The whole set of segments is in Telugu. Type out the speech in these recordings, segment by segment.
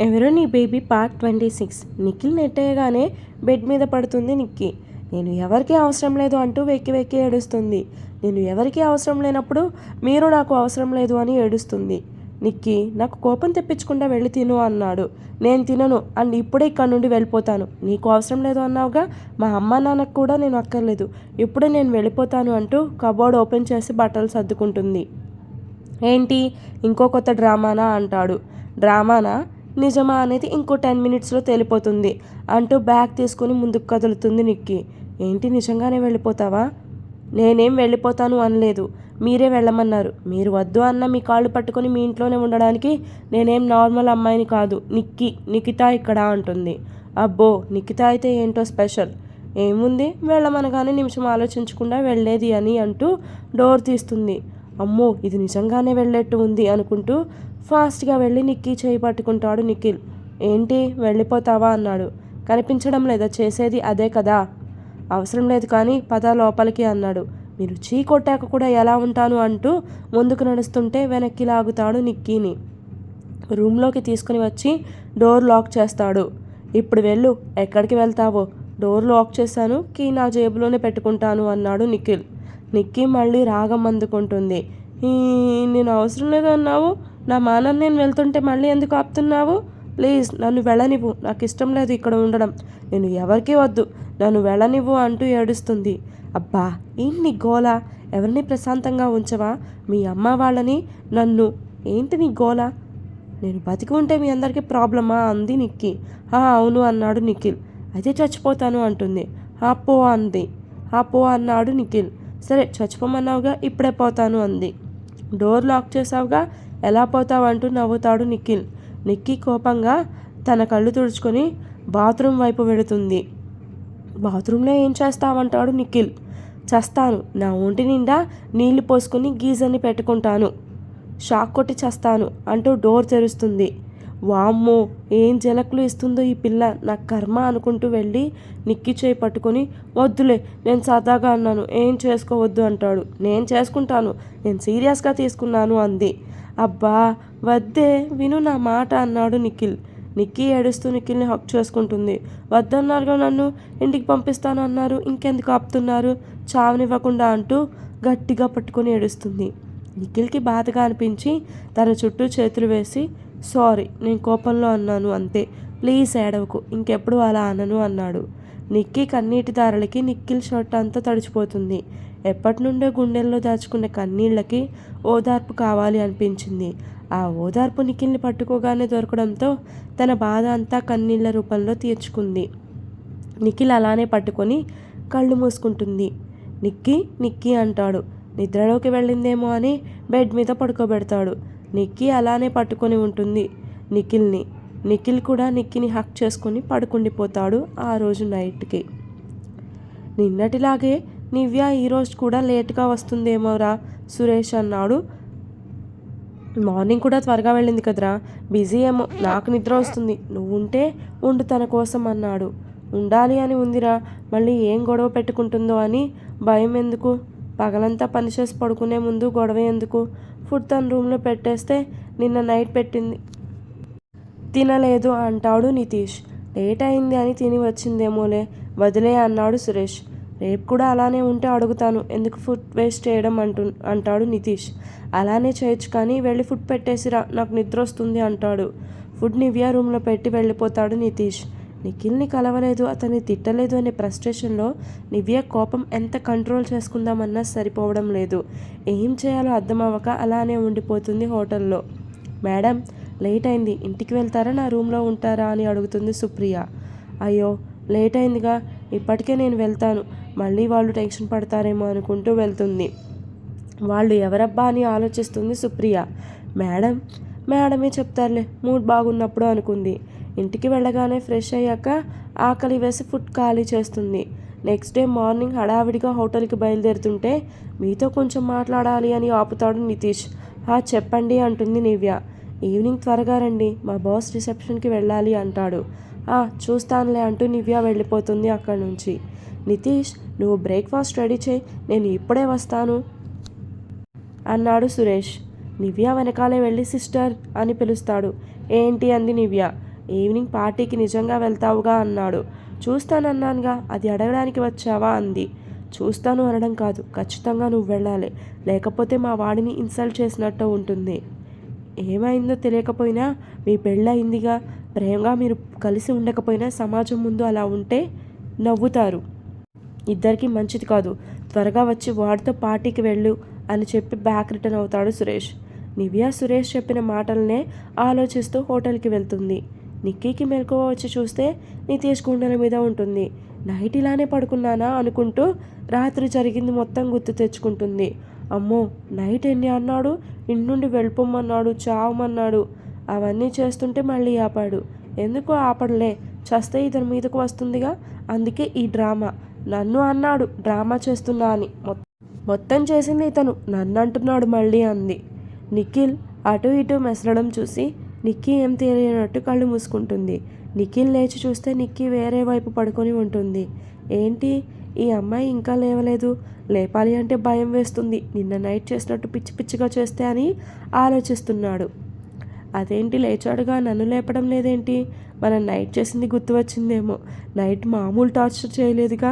ఎవరో నీ baby part twenty six. Nikhil నెట్టేయగానే bed మీద పడుతుంది నిక్కి. నేను ఎవరికీ అవసరం లేదు అంటూ వెక్కి వెక్కి ఏడుస్తుంది. నేను ఎవరికీ అవసరం లేనప్పుడు మీరు నాకు అవసరం లేదు అని ఏడుస్తుంది. నిక్కి నాకు కోపం తెప్పించకుండా వెళ్ళి తిను అన్నాడు. నేను తినను అండ్ ఇప్పుడే ఇక్కడ నుండి వెళ్ళిపోతాను. నీకు అవసరం లేదు అన్నావుగా మా అమ్మ నాన్నకు కూడా నేను అక్కర్లేదు. ఇప్పుడే నేను వెళ్ళిపోతాను అంటూ కబోర్డ్ ఓపెన్ చేసి బట్టలు సర్దుకుంటుంది. ఏంటి? ఇంకో కొత్త డ్రామానా? అంటాడు. డ్రామానా? నిజమా అనేది ఇంకో టెన్ మినిట్స్లో తేలిపోతుంది. అంటూ బ్యాగ్ తీసుకుని ముందుకు కదులుతుంది నిక్కి. ఏంటి నిజంగానే వెళ్ళిపోతావా? నేనేం వెళ్ళిపోతాను అనలేదు. మీరే వెళ్ళమన్నారు. మీరు వద్దు అన్న మీ కాళ్ళు పట్టుకొని మీ ఇంట్లోనే ఉండడానికి నేనేం నార్మల్ అమ్మాయిని కాదు. నిక్కి నిఖిత ఇక్కడ అంటుంది. అబ్బో నిఖిత అయితే ఏంటో స్పెషల్. ఏముంది? వెళ్ళమనగానే నిమిషం ఆలోచించకుండా వెళ్ళేది అని అంటూ డోర్ తీస్తుంది. అమ్మో ఇది నిజంగానే వెళ్ళేట్టు ఉంది అనుకుంటూ ఫాస్ట్గా వెళ్ళి నిక్కీ చేయి పట్టుకుంటాడు నిఖిల్. ఏంటి వెళ్ళిపోతావా? అన్నాడు. కనిపించడం లేదా? చేసేది అదే కదా. అవసరం లేదు కానీ పద లోపలికి అన్నాడు. మీరు చీ కొట్టాక కూడా ఎలా ఉంటాను? అంటూ ముందుకు నడుస్తుంటే వెనక్కి లాగుతాడు నిక్కీని. రూమ్లోకి తీసుకుని వచ్చి డోర్ లాక్ చేస్తాడు. ఇప్పుడు వెళ్ళు. ఎక్కడికి వెళ్తావో? డోర్ లాక్ చేశాను. కీ నా జేబులోనే పెట్టుకుంటాను అన్నాడు నిఖిల్. నిక్కీ మళ్ళీ రాగం అందుకుంటుంది. "ఈ, నేను అవసరం లేదు అన్నావు? నా మానం నేను వెళ్తుంటే మళ్ళీ ఎందుకు ఆపుతున్నావు? ప్లీజ్ నన్ను వెళ్ళనివ్వు. నాకు ఇష్టం లేదు ఇక్కడ ఉండడం. నేను ఎవరికీ వద్దు. నన్ను వెళ్ళనివ్వు అంటూ ఏడుస్తుంది. అబ్బా ఏంటి గోల? ఎవరిని ప్రశాంతంగా ఉంచవా? మీ అమ్మ వాళ్ళని? నన్ను? ఏంటి నీ గోల? నేను బతికి ఉంటే మీ అందరికీ ప్రాబ్లమా? అంది నిక్కి "హా, అవును అన్నాడు నిఖిల్. అయితే చచ్చిపోతాను అంటుంది. "హా, పో అంది. "హా, పో అన్నాడు నిఖిల్. సరే చచ్చిపోమన్నావుగా ఇప్పుడే పోతాను అంది. డోర్ లాక్ చేసావుగా ఎలా పోతావు అంటూ నవ్వుతాడు నిఖిల్. నిక్కీ కోపంగా తన కళ్ళు తుడుచుకొని బాత్రూమ్ వైపు వెళుతుంది. బాత్రూంలో ఏం చేస్తావంటాడు నిఖిల్. చస్తాను. నా ఒంటి నిండా నీళ్ళు పోసుకుని గీజర్ని పెట్టుకుంటాను. షాక్ కొట్టి చస్తాను అంటూ డోర్ తెరుస్తుంది. వామ్మో ఏం జలకులు ఇస్తుందో ఈ పిల్ల. నా కర్మ అనుకుంటూ వెళ్ళి నిక్కి చేయి పట్టుకొని వద్దులే నేను సరదాగా అన్నాను. ఏం చేసుకోవద్దు అంటాడు. నేను చేసుకుంటాను. నేను సీరియస్గా తీసుకున్నాను అంది. అబ్బా వద్దే విను నా మాట అన్నాడు నిఖిల్. నిక్కీ ఏడుస్తూ నిఖిల్ని హక్ చేసుకుంటుంది. వద్దన్నారుగా నన్ను ఇంటికి పంపిస్తాను అన్నారు. ఇంకెందుకు ఆపుతున్నారు? చావనివ్వకుండా అంటూ గట్టిగా పట్టుకొని ఏడుస్తుంది. నిఖిల్కి బాధగా అనిపించి తన చుట్టూ చేతులు వేసి సారీ నేను కోపంలో అన్నాను అంతే. ప్లీజ్ ఏడవకు ఇంకెప్పుడు అలా అనను అన్నాడు. నిక్కీ కన్నీటి దారలకి నిఖిల్ షర్ట్ అంతా తడిచిపోతుంది. ఎప్పటి నుండో గుండెల్లో దాచుకున్న కన్నీళ్ళకి ఓదార్పు కావాలి అనిపించింది. ఆ ఓదార్పు నిఖిల్ని పట్టుకోగానే దొరకడంతో తన బాధ అంతా కన్నీళ్ళ రూపంలో తీర్చుకుంది. నిఖిల్ అలానే పట్టుకొని కళ్ళు మూసుకుంటుంది. నిక్కి నిక్కీ అంటాడు. నిద్రలోకి వెళ్ళిందేమో అని బెడ్ మీద పడుకోబెడతాడు. నిక్కి అలానే పట్టుకొని ఉంటుంది నిఖిల్ని. నిఖిల్ కూడా నిక్కిని హక్ చేసుకొని పడుకుండిపోతాడు ఆ రోజు నైట్కి. నిన్నటిలాగే నివ్య ఈరోజు కూడా లేట్గా వస్తుందేమోరా సురేష్ అన్నాడు. మార్నింగ్ కూడా త్వరగా వెళ్ళింది కదరా. బిజీ ఏమో నాకు నిద్ర వస్తుంది. నువ్వు ఉంటే ఉండు తన కోసం అన్నాడు. ఉండాలి అని ఉందిరా మళ్ళీ ఏం గొడవ పెట్టుకుంటుందో అని భయం ఎందుకు? పగలంతా పనిచేసి పడుకునే ముందు గొడవ ఎందుకు? ఫుడ్ తన రూమ్లో పెట్టేస్తే నిన్న నైట్ పెట్టింది. తినలేదు అంటాడు నితీష్. లేట్ అయింది అని తిని వచ్చిందేమోలే వదిలే అన్నాడు సురేష్. రేపు కూడా అలానే ఉంటే అడుగుతాను. ఎందుకు ఫుడ్ వేస్ట్ చేయడం అంటు అంటాడు నితీష్. అలానే చేయొచ్చు కానీ వెళ్ళి ఫుడ్ పెట్టేసిరా నాకు నిద్ర వస్తుంది అంటాడు. ఫుడ్ నివ్యా రూమ్లో పెట్టి వెళ్ళిపోతాడు నితీష్. నిఖిల్ని కలవలేదు అతన్ని తిట్టలేదు అనే ఫ్రస్ట్రేషన్లో నివ్య కోపం ఎంత కంట్రోల్ చేసుకుందామన్నా సరిపోవడం లేదు. ఏం చేయాలో అర్థమవ్వక అలానే ఉండిపోతుంది హోటల్లో. మేడం లేట్ అయింది. ఇంటికి వెళ్తారా? నా రూమ్లో ఉంటారా? అని అడుగుతుంది సుప్రియ. అయ్యో లేట్ అయిందిగా. ఇప్పటికే నేను వెళ్తాను. మళ్ళీ వాళ్ళు టెన్షన్ పడతారేమో అనుకుంటూ వెళ్తుంది. వాళ్ళు ఎవరబ్బా అని ఆలోచిస్తుంది సుప్రియ. మేడం మేడమే చెప్తారులే మూడ్ బాగున్నప్పుడు అనుకుంది. ఇంటికి వెళ్ళగానే ఫ్రెష్ అయ్యాక ఆకలి వేసి ఫుడ్ ఖాళీ చేస్తుంది. నెక్స్ట్ డే మార్నింగ్ హడావిడిగా హోటల్కి బయలుదేరుతుంటే మీతో కొంచెం మాట్లాడాలి అని ఆపుతాడు నితీష్. హా చెప్పండి అంటుంది నివ్య. ఈవినింగ్ త్వరగా రండి మా బాస్ రిసెప్షన్కి వెళ్ళాలి అంటాడు. "ఆ, చూస్తానులే అంటూ నివ్య వెళ్ళిపోతుంది అక్కడి నుంచి. నితీష్ నువ్వు బ్రేక్ఫాస్ట్ రెడీ చేయి నేను ఇప్పుడే వస్తాను అన్నాడు సురేష్. నివ్య వెనకాలే వెళ్ళి సిస్టర్ అని పిలుస్తాడు. ఏంటి? అంది నివ్య. ఈవినింగ్ పార్టీకి నిజంగా వెళ్తావుగా అన్నాడు. చూస్తానన్నానుగా అది అడగడానికి వచ్చావా? అంది. చూస్తాను అనడం కాదు ఖచ్చితంగా నువ్వు వెళ్ళాలి. లేకపోతే మా వాడిని ఇన్సల్ట్ చేసినట్టు ఉంటుంది. ఏమైందో తెలియకపోయినా మీ పెళ్ళయిందిగా ప్రేమగా మీరు కలిసి ఉండకపోయినా సమాజం ముందు అలా ఉంటే నవ్వుతారు. ఇద్దరికీ మంచిది కాదు. త్వరగా వచ్చి వాడితో పార్టీకి వెళ్ళు అని చెప్పి బ్యాక్ రిటర్న్ అవుతాడు సురేష్. నివ్య సురేష్ చెప్పిన మాటలనే ఆలోచిస్తూ హోటల్కి వెళ్తుంది. నిక్కీకి మెలకువ వచ్చి చూస్తే నితీష్ గుండెల మీద ఉంటుంది. నైట్ ఇలానే పడుకున్నానా అనుకుంటూ రాత్రి జరిగింది మొత్తం గుర్తు తెచ్చుకుంటుంది. అమ్మో నైట్ ఎన్ని అన్నాడు? ఇంటి నుండి వెళ్ళిపోమన్నాడు చావమన్నాడు. అవన్నీ చేస్తుంటే మళ్ళీ ఆపాడు. ఎందుకు ఆపడలే? చస్తే ఇతని మీదకు వస్తుందిగా? అందుకే ఈ డ్రామా. నన్ను అన్నాడు. డ్రామా చేస్తున్నా అని. మొత్తం చేసింది ఇతను. నన్ను అంటున్నాడు మళ్ళీ అంది. నిఖిల్ అటు ఇటు మెసరడం చూసి నిక్కీ ఏం తెలియనట్టు కళ్ళు మూసుకుంటుంది. నిఖిల్ లేచి చూస్తే నిక్కీ వేరే వైపు పడుకొని ఉంటుంది. ఏంటి? ఈ అమ్మాయి ఇంకా లేవలేదు. లేపాలి అంటే భయం వేస్తుంది. నిన్న నైట్ చేసినట్టు పిచ్చి పిచ్చిగా చేస్తే అని ఆలోచిస్తున్నాడు. అదేంటి? లేచాడుగా. నన్ను లేపడం లేదేంటి? మనం నైట్ చేసింది గుర్తు వచ్చిందేమో. నైట్ మామూలు టార్చర్ చేయలేదుగా.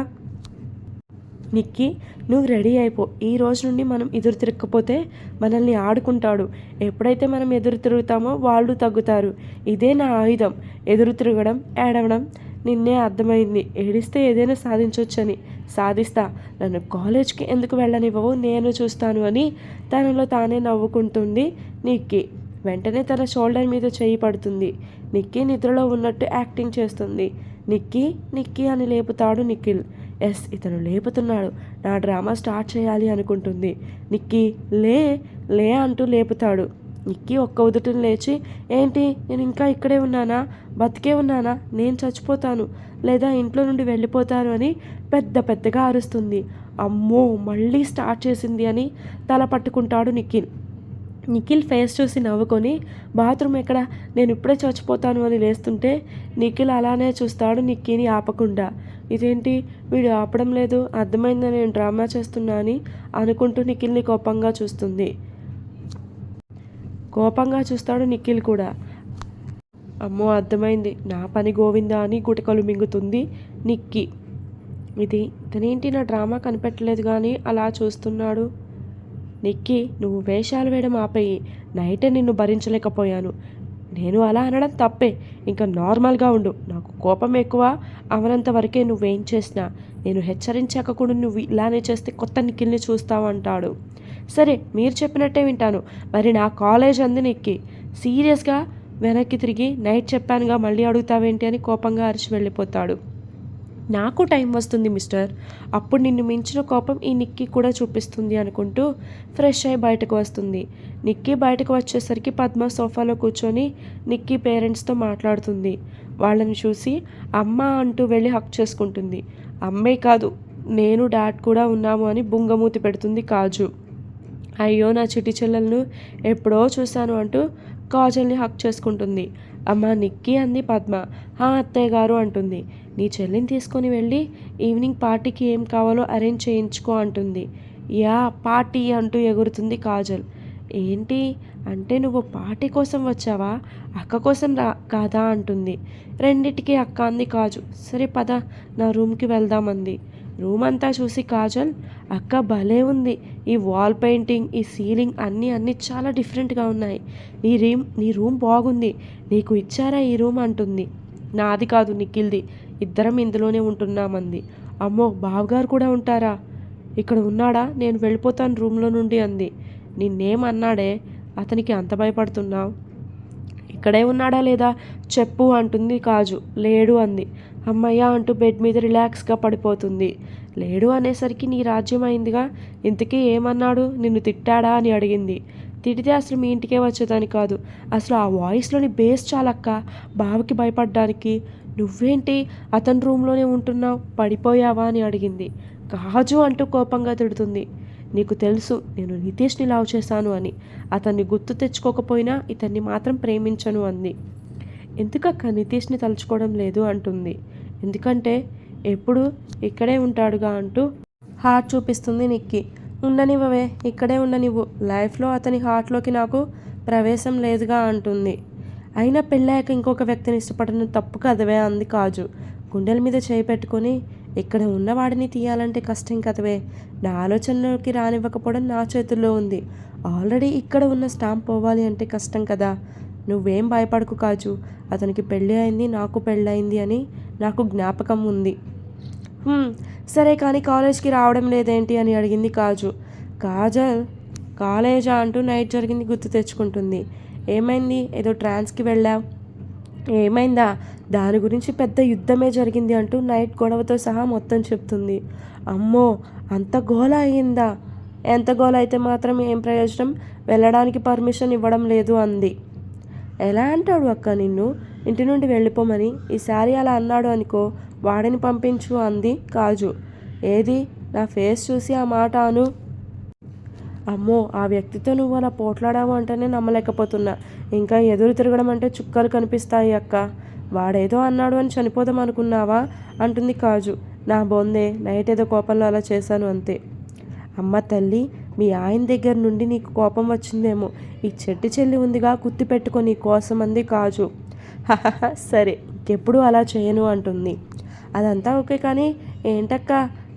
నిక్కి నువ్వు రెడీ అయిపో. ఈ రోజు నుండి మనం ఎదురు తిరగకపోతే మనల్ని ఆడుకుంటాడు. ఎప్పుడైతే మనం ఎదురు తిరుగుతామో వాళ్ళు తగ్గుతారు. ఇదే నా ఆయుధం. ఎదురు తిరగడం ఏడవడం నిన్నే అర్థమైంది. ఏడిస్తే ఏదైనా సాధించవచ్చని సాధిస్తా. నన్ను కాలేజ్కి ఎందుకు వెళ్ళనివ్వవు? నేను చూస్తాను అని తనలో తానే నవ్వుకుంటుంది నిక్కి. వెంటనే తన షోల్డర్ మీద చేయి పడుతుంది. నిక్కీ నిద్రలో ఉన్నట్టు యాక్టింగ్ చేస్తుంది. నిక్కీ నిక్కీ అని లేపుతాడు నిఖిల్. ఎస్ ఇతను లేపుతున్నాడు. నా డ్రామా స్టార్ట్ చేయాలి అనుకుంటుంది. నిక్కీ లే లే అంటూ లేపుతాడు. నిక్కీ ఒక్క ఉదుటిని లేచి ఏంటి నేను ఇంకా ఇక్కడే ఉన్నానా? బతికే ఉన్నానా? నేను చచ్చిపోతాను. లేదా ఇంట్లో నుండి వెళ్ళిపోతాను అని పెద్ద పెద్దగా అరుస్తుంది. అమ్మో మళ్ళీ స్టార్ట్ చేసింది అని తల పట్టుకుంటాడు నిఖిల్ నిఖిల్ ఫేస్ చూసి నవ్వుకొని బాత్రూమ్ ఎక్కడ? నేను ఇప్పుడే చచ్చిపోతాను అని లేస్తుంటే నిఖిల్ అలానే చూస్తాడు నిక్కీని ఆపకుండా. ఇదేంటి? వీడు ఆపడం లేదు. అర్థమైందని నేను డ్రామా చేస్తున్నా అని అనుకుంటూ నిఖిల్ని కోపంగా చూస్తుంది. కోపంగా చూస్తాడు నిఖిల్ కూడా. అమ్మో అర్థమైంది. నా పని గోవిందా అని గుటకలు మింగుతుంది నిక్కి. ఇది ఇతనేంటి నా డ్రామా కనిపెట్టలేదు కానీ అలా చూస్తున్నాడు? నిక్కి నువ్వు వేషాలు వేయడం ఆపేయి. నైటే నిన్ను భరించలేకపోయాను. నేను అలా అనడం తప్పే. ఇంకా నార్మల్గా ఉండు. నాకు కోపం ఎక్కువ. అవనంత వరకే నువ్వేం చేసినా. నేను హెచ్చరించాక కూడా నువ్వు ఇలానే చేస్తే కొత్త నిఖిల్ని చూస్తావంటాడు సరే మీరు చెప్పినట్టే వింటాను. మరి నా కాలేజ్ అంది నిక్కి సీరియస్గా వెనక్కి తిరిగి నైట్ చెప్పానుగా మళ్ళీ అడుగుతావేంటి అని కోపంగా అరిచి వెళ్ళిపోతాడు. నాకు టైం వస్తుంది మిస్టర్. అప్పుడు నిన్ను మించిన కోపం ఈ నిక్కీ కూడా చూపిస్తుంది అనుకుంటూ ఫ్రెష్ అయి బయటకు వస్తుంది. నిక్కీ బయటకు వచ్చేసరికి పద్మ సోఫాలో కూర్చొని నిక్కీ పేరెంట్స్తో మాట్లాడుతుంది. వాళ్ళని చూసి అమ్మ అంటూ వెళ్ళి హక్ చేసుకుంటుంది. అమ్మే కాదు నేను డాడ్ కూడా ఉన్నాము అని బుంగమూతి పెడుతుంది కాజు. అయ్యో నా చిటి చెల్లెలను ఎప్పుడో చూశాను అంటూ కాజల్ని హక్ చేసుకుంటుంది. అమ్మ నిక్కీ అంది పద్మ. హా అత్తయ్య గారు అంటుంది. నీ చెల్లిని తీసుకొని వెళ్ళి ఈవినింగ్ పార్టీకి ఏం కావాలో అరేంజ్ చేయించుకో అంటుంది. యా పార్టీ అంటూ ఎగురుతుంది కాజల్. ఏంటి? అంటే నువ్వు పార్టీ కోసం వచ్చావా? అక్క కోసం రా కాదా అంటుంది. రెండిటికి అక్క అంది కాజు. సరే పద నా రూమ్కి వెళ్దామంది. రూమ్ అంతా చూసి కాజల్ అక్క భలే ఉంది. ఈ వాల్ పెయింటింగ్ ఈ సీలింగ్ అన్నీ అన్నీ చాలా డిఫరెంట్గా ఉన్నాయి. నీ రూమ్ నీ రూమ్ బాగుంది. నీకు ఇచ్చారా ఈ రూమ్? అంటుంది. నాది కాదు నిఖిల్ది. ఇద్దరం ఇందులోనే ఉంటున్నామంది. అమ్మో బావగారు కూడా ఉంటారా? ఇక్కడ ఉన్నాడా? నేను వెళ్ళిపోతాను రూమ్లో నుండి అంది. నిన్నేమన్నాడే అతనికి అంత భయపడుతున్నావు? ఇక్కడే ఉన్నాడా లేదా? చెప్పు అంటుంది కాజు. లేడు అంది. అమ్మయ్య అంటూ బెడ్ మీద రిలాక్స్గా పడిపోతుంది. లేడు అనేసరికి నీ రాజ్యం అయిందిగా? ఇంతకీ ఏమన్నాడు? నిన్ను తిట్టాడా అని అడిగింది. తిడితే అసలు మీ ఇంటికే వచ్చేదాని కాదు. అసలు ఆ వాయిస్లోని బేస్ చాలక్క? బావకి భయపడ్డానికి? నువ్వేంటి? అతని రూమ్లోనే ఉంటున్నావు పడిపోయావా అని అడిగింది. కాజు అంటూ కోపంగా తిడుతుంది. నీకు తెలుసు నేను నితీష్ని లావు చేశాను అని. అతన్ని గుర్తు తెచ్చుకోకపోయినా ఇతన్ని మాత్రం ప్రేమించను అంది. ఎందుకక్క నితీష్ని తలుచుకోవడం లేదు అంటుంది. ఎందుకంటే ఎప్పుడు ఇక్కడే ఉంటాడుగా అంటూ హార్ట్ చూపిస్తుంది నిక్కి. ఉండనివ్వవే ఇక్కడే ఉండనివ్వు. లైఫ్లో అతని హార్ట్లోకి నాకు ప్రవేశం లేదుగా అంటుంది. అయినా పెళ్ళాక ఇంకొక వ్యక్తిని ఇష్టపడడం తప్పు కదవే అంది కాజు. గుండెల మీద చేయి పెట్టుకొని ఇక్కడ ఉన్నవాడిని తీయాలంటే కష్టం కదవే. నా ఆలోచనలోకి రానివ్వకపోవడం నా చేతుల్లో ఉంది. ఆల్రెడీ ఇక్కడ ఉన్న స్టాంప్ పోవాలి అంటే కష్టం కదా. నువ్వేం భయపడకు కాజు. అతనికి పెళ్ళి అయింది నాకు పెళ్ళయింది అని నాకు జ్ఞాపకం ఉంది. సరే కానీ కాలేజ్కి రావడం లేదేంటి? అని అడిగింది కాజు. కాజల్ కాలేజా? అంటూ నైట్ జరిగింది గుర్తు తెచ్చుకుంటుంది. ఏమైంది? ఏదో ట్రాన్స్కి వెళ్ళావు ఏమైందా? దాని గురించి పెద్ద యుద్ధమే జరిగింది అంటూ నైట్ గొడవతో సహా మొత్తం చెప్తుంది. అమ్మో! అంత గోల అయ్యిందా? ఎంత గోల అయితే మాత్రం ఏం ప్రయోజనం? వెళ్ళడానికి పర్మిషన్ ఇవ్వడం లేదు అంది. ఎలా అంటాడు అక్క నిన్ను? ఇంటి నుండి వెళ్ళిపోమని. ఈసారి అలా అన్నాడు అనుకో వాడిని పంపించు అంది కాజు. ఏది? నా ఫేస్ చూసి ఆ మాట అను. అమ్మో ఆ వ్యక్తితో నువ్వు అలా పోట్లాడావు అంటేనే నమ్మలేకపోతున్నా. ఇంకా ఎదురు తిరగడం అంటే చుక్కలు కనిపిస్తాయి అక్క. వాడేదో అన్నాడు అని చనిపోదాం అనుకున్నావా? అంటుంది కాజు. నా బొందే నైట్ ఏదో కోపంలో అలా చేశాను అంతే. అమ్మ తల్లి మీ ఆయన దగ్గర నుండి నీకు కోపం వచ్చిందేమో. ఈ చెట్టు చెల్లి ఉందిగా కుత్తి పెట్టుకో నీ కోసం అంది కాజు. సరే ఇంకెప్పుడు అలా చేయను అంటుంది. అదంతా ఓకే కానీ ఏంటక్క?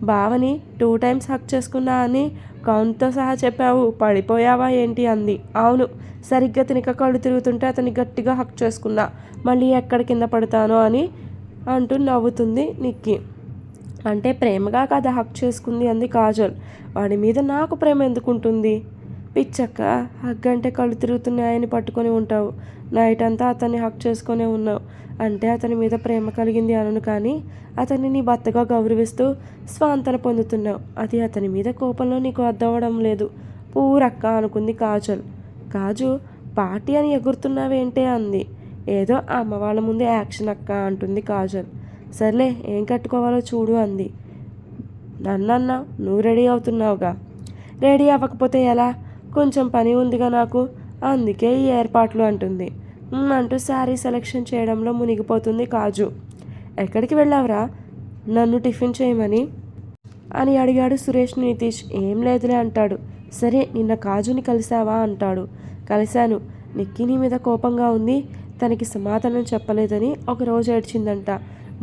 బావని టూ టైమ్స్ హక్ చేసుకున్నా అని కౌంట్తో సహా చెప్పావు. పడిపోయావా ఏంటి అంది. అవును సరిగ్గా తినక కళ్ళు తిరుగుతుంటే అతన్ని గట్టిగా హక్ చేసుకున్నా. మళ్ళీ ఎక్కడ కింద పడతానో అని అంటూ నవ్వుతుంది నిక్కి. అంటే ప్రేమగా కథ హక్ చేసుకుంది అంది కాజల్. వాడి మీద నాకు ప్రేమ ఎందుకుంటుంది? పిచ్చక్క హగ్ అంటే కళ్ళు తిరుగుతున్నాయని పట్టుకొని ఉంటావు. నైట్ అంతా అతన్ని హక్ చేసుకునే ఉన్నావు. అంటే అతని మీద ప్రేమ కలిగింది అనను కానీ అతన్ని నీ భర్తగా గౌరవిస్తూ స్వాంతన పొందుతున్నావు. అది అతని మీద కోపంలో నీకు అర్థమవడం లేదు. పూరక్క అనుకుంది కాజల్. కాజు పార్టీ అని ఎగురుతున్నావేంటే అంది. ఏదో అమ్మ వాళ్ళ ముందే యాక్షన్ అక్క అంటుంది కాజల్. సర్లే ఏం కట్టుకోవాలో చూడు అంది. నన్నన్నా నువ్వు రెడీ అవుతున్నావుగా. రెడీ అవ్వకపోతే ఎలా? కొంచెం పని ఉందిగా నాకు. అందుకే ఈ ఏర్పాట్లు అంటుంది. అంటూ శారీ సెలెక్షన్ చేయడంలో మునిగిపోతుంది కాజు. ఎక్కడికి వెళ్ళావురా? నన్ను టిఫిన్ చేయమని? అని అడిగాడు సురేష్ నితీష్. ఏం లేదులే అంటాడు. సరే నిన్న కాజుని కలిసావా? అంటాడు. కలిశాను. నిక్కి నీ మీద కోపంగా ఉంది. తనకి సమాధానం చెప్పలేదని ఒక రోజు ఏడ్చిందంట.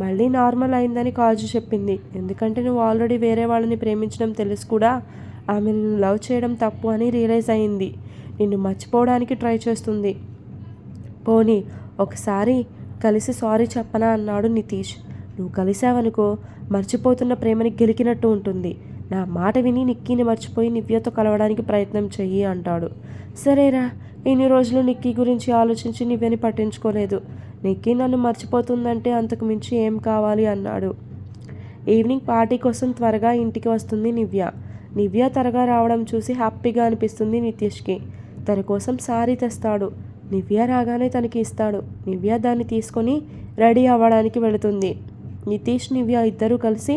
మళ్ళీ నార్మల్ అయిందని కాజు చెప్పింది. ఎందుకంటే నువ్వు ఆల్రెడీ వేరే వాళ్ళని ప్రేమించడం తెలుసు కూడా. ఆమె నిన్ను లవ్ చేయడం తప్పు అని రియలైజ్ అయింది. నిన్ను మర్చిపోవడానికి ట్రై చేస్తుంది. పోనీ ఒకసారి కలిసి సారీ చెప్పనా అన్నాడు నితీష్. నువ్వు కలిసావనుకో మర్చిపోతున్న ప్రేమని గెలికినట్టు ఉంటుంది. నా మాట విని నిక్కీని మర్చిపోయి నివ్యతో కలవడానికి ప్రయత్నం చెయ్యి అంటాడు. సరేరా ఇన్ని రోజులు నిక్కీ గురించి ఆలోచించి నివ్యని పట్టించుకోలేదు. నిక్కీ నన్ను మర్చిపోతుందంటే అంతకు మించి ఏం కావాలి అన్నాడు. ఈవినింగ్ పార్టీ కోసం త్వరగా ఇంటికి వస్తుంది నివ్య. నివ్య త్వరగా రావడం చూసి హ్యాపీగా అనిపిస్తుంది నితీష్కి తన కోసం సారీ తెస్తాడు. నివ్య రాగానే తనకి ఇస్తాడు. నివ్య దాన్ని తీసుకొని రెడీ అవ్వడానికి వెళుతుంది. నితీష్ నివ్య ఇద్దరూ కలిసి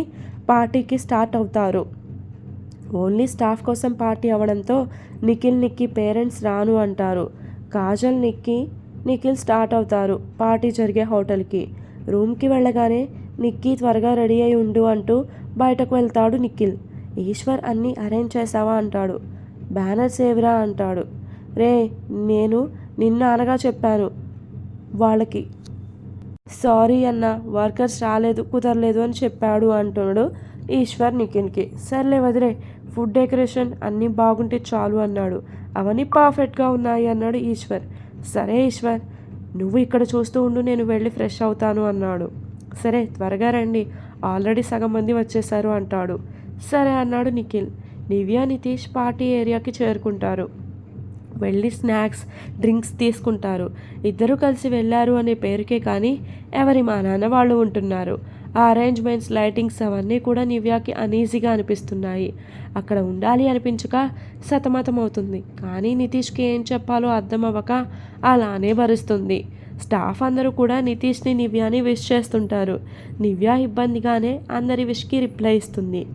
పార్టీకి స్టార్ట్ అవుతారు. ఓన్లీ స్టాఫ్ కోసం పార్టీ అవ్వడంతో నిఖిల్ నిక్కి పేరెంట్స్ రాను అంటారు. కాజల్ నిక్కి నిఖిల్ స్టార్ట్ అవుతారు పార్టీ జరిగే హోటల్కి. రూమ్కి వెళ్ళగానే నిక్కీ త్వరగా రెడీ అయి ఉండు అంటూ బయటకు వెళ్తాడు నిఖిల్. ఈశ్వర్ అన్నీ అరేంజ్ చేసావా అంటాడు. బ్యానర్స్ ఏవిరా అంటాడు. రే నేను నిన్న అనగా చెప్పాను వాళ్ళకి. సారీ అన్న వర్కర్స్ రాలేదు కుదరలేదు అని చెప్పాడు అంటున్నాడు ఈశ్వర్ నిఖిల్కి. సర్లే వదిలే ఫుడ్ డెకరేషన్ అన్నీ బాగుంటే చాలు అన్నాడు. అవన్నీ పర్ఫెక్ట్గా ఉన్నాయి అన్నాడు ఈశ్వర్. సరే ఈశ్వర్ నువ్వు ఇక్కడ చూస్తూ ఉండు నేను వెళ్ళి ఫ్రెష్ అవుతాను అన్నాడు. సరే త్వరగా రండి ఆల్రెడీ సగం మంది వచ్చేసారు అంటాడు. సరే అన్నాడు నిఖిల్. నివ్య నితీష్ పార్టీ ఏరియాకి చేరుకుంటారు. వెళ్ళి స్నాక్స్ డ్రింక్స్ తీసుకుంటారు. ఇద్దరు కలిసి వెళ్ళారు అనే పేరుకే కానీ ఎవరి మా నాన్న వాళ్ళు ఉంటున్నారు. ఆ అరేంజ్మెంట్స్ లైటింగ్స్ అవన్నీ కూడా నివ్యాకి అనీజీగా అనిపిస్తున్నాయి. అక్కడ ఉండాలి అనిపించక సతమతమవుతుంది. కానీ నితీష్కి ఏం చెప్పాలో అర్థం అవ్వక అలానే భరిస్తుంది. స్టాఫ్ అందరూ కూడా నితీష్ని నివ్యాని విష్ చేస్తుంటారు. నివ్యా ఇబ్బందిగానే అందరి విష్కి రిప్లై ఇస్తుంది.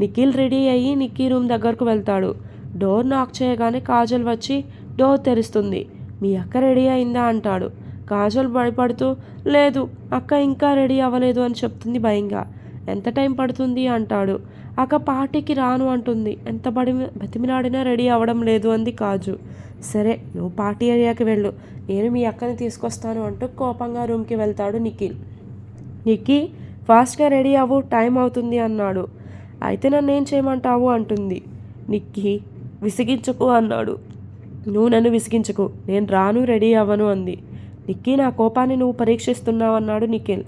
నిఖిల్ రెడీ అయ్యి నిక్కీ రూమ్ దగ్గరకు వెళ్తాడు. డోర్ నాక్ చేయగానే కాజల్ వచ్చి డోర్ తెరుస్తుంది. మీ అక్క రెడీ అయిందా అంటాడు. కాజల్ భయపడుతూ లేదు అక్క ఇంకా రెడీ అవ్వలేదు అని చెప్తుంది భయంగా. ఎంత టైం పడుతుంది? అంటాడు. అక్క పార్టీకి రాను అంటుంది. ఎంత బడి బతిమిలాడినా రెడీ అవ్వడం లేదు అంది కాజు. సరే నువ్వు పార్టీ ఏరియాకి వెళ్ళు. నేను మీ అక్కని తీసుకొస్తాను అంటూ కోపంగా రూమ్కి వెళ్తాడు నిఖిల్. నిక్కీ ఫాస్ట్గా రెడీ అవ్వు టైం అవుతుంది అన్నాడు. అయితే నన్నేం చేయమంటావు? అంటుంది. నిక్కీ విసిగించుకు అన్నాడు. నువ్వు నన్ను విసిగించకు. నేను రాను రెడీ అవ్వను అంది. నిక్కీ నా కోపాన్ని నువ్వు పరీక్షిస్తున్నావు అన్నాడు నిఖిల్.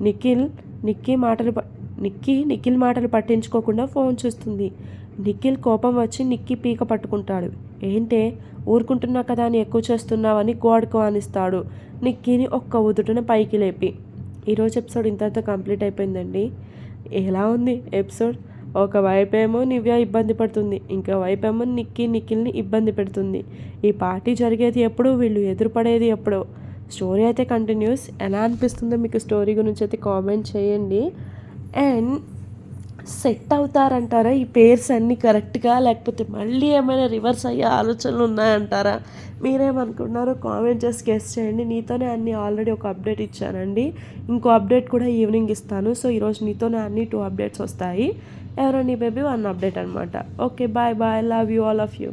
నిఖిల్ నిక్కీ మాటలు ప- నిక్కీ నిఖిల్ మాటలు పట్టించుకోకుండా ఫోన్ చూస్తుంది. నిఖిల్ కోపం వచ్చి నిక్కీ పీక పట్టుకుంటాడు. ఏంటే ఊరుకుంటున్నా కదా అని ఎక్కువ చేస్తున్నావని గోడకు అనిస్తాడు నిక్కీని ఒక్క ఉదుటన పైకి లేపి ఈరోజు ఎపిసోడ్ ఇంతంత కంప్లీట్ అయిపోయిందండి. ఎలా ఉంది ఎపిసోడ్? ఒకవైపేమో నివ్య ఇబ్బంది పడుతుంది ఇంకా వైపేమో నిక్కి నిఖిల్ని ఇబ్బంది పెడుతుంది. ఈ పార్టీ జరిగేది ఎప్పుడు వీళ్ళు ఎదురుపడేది ఎప్పుడో. స్టోరీ అయితే కంటిన్యూస్. ఎలా అనిపిస్తుందో మీకు స్టోరీ గురించి అయితే కామెంట్ చేయండి. అండ్ సెట్ అవుతారంటారా? ఈ పేర్స్ అన్నీ కరెక్ట్గా లేకపోతే మళ్ళీ ఏమైనా రివర్స్ అయ్యే ఆలోచనలు ఉన్నాయంటారా? మీరేమనుకుంటున్నారో కామెంట్ చేసి గెస్ట్ చేయండి. నీతోనే అన్ని ఆల్రెడీ ఒక అప్డేట్ ఇచ్చానండి. ఇంకో అప్డేట్ కూడా ఈవినింగ్ ఇస్తాను. సో ఈరోజు నీతోనే అన్ని టూ అప్డేట్స్ వస్తాయి. ఎవరో నీ బేబీ వన్ అప్డేట్ అనమాట okay bye bye love you all of you.